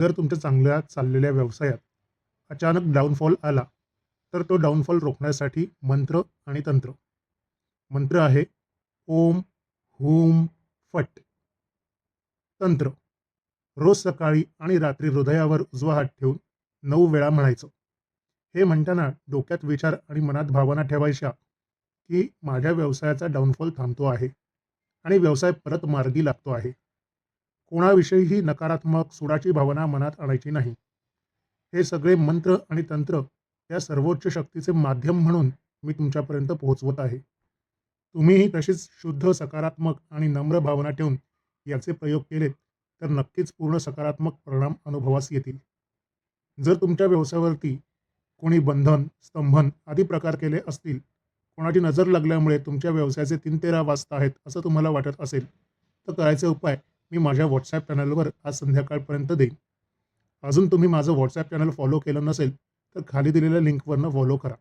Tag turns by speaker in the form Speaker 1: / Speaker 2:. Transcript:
Speaker 1: जर तुमच्या चांगल्या चाललेल्या व्यवसायात अचानक डाऊनफॉल आला तर तो डाऊनफॉल रोखण्यासाठी मंत्र आणि तंत्र. मंत्र आहे ओम हुम फट. तंत्र रोज सकाळी आणि रात्री हृदयावर उजवा हात ठेवून नऊ वेळा म्हणायचं. हे म्हणताना डोक्यात विचार आणि मनात भावना ठेवायच्या की माझ्या व्यवसायाचा डाऊनफॉल थांबतो आहे आणि व्यवसाय परत मार्गी लागतो आहे. कोणाविषयीही नकारात्मक सुडाची भावना मनात आणायची नाही. हे सगळे मंत्र आणि तंत्र त्या सर्वोच्च शक्तीचे माध्यम म्हणून मी तुमच्यापर्यंत पोहोचवत आहे. तुम्हीही तशीच शुद्ध सकारात्मक आणि नम्र भावना ठेवून याचे प्रयोग केलेत तर नक्कीच पूर्ण सकारात्मक परिणाम अनुभवास येतील. जर तुमच्या व्यवसायावरती कोणी बंधन स्तंभन आदी प्रकार केले असतील कोणाची नजर लागल्यामुळे तुमच्या व्यवसायाचे तीन तेरा वाजता आहेत असं तुम्हाला वाटत असेल तर करायचे उपाय मी माझ्या व्हॉट्सॲप चॅनलवर आज संध्याकाळपर्यंत देईन. अजून तुम्ही माझं व्हॉट्सॲप चॅनल फॉलो केलं नसेल तर खाली दिलेल्या लिंकवरनं फॉलो करा.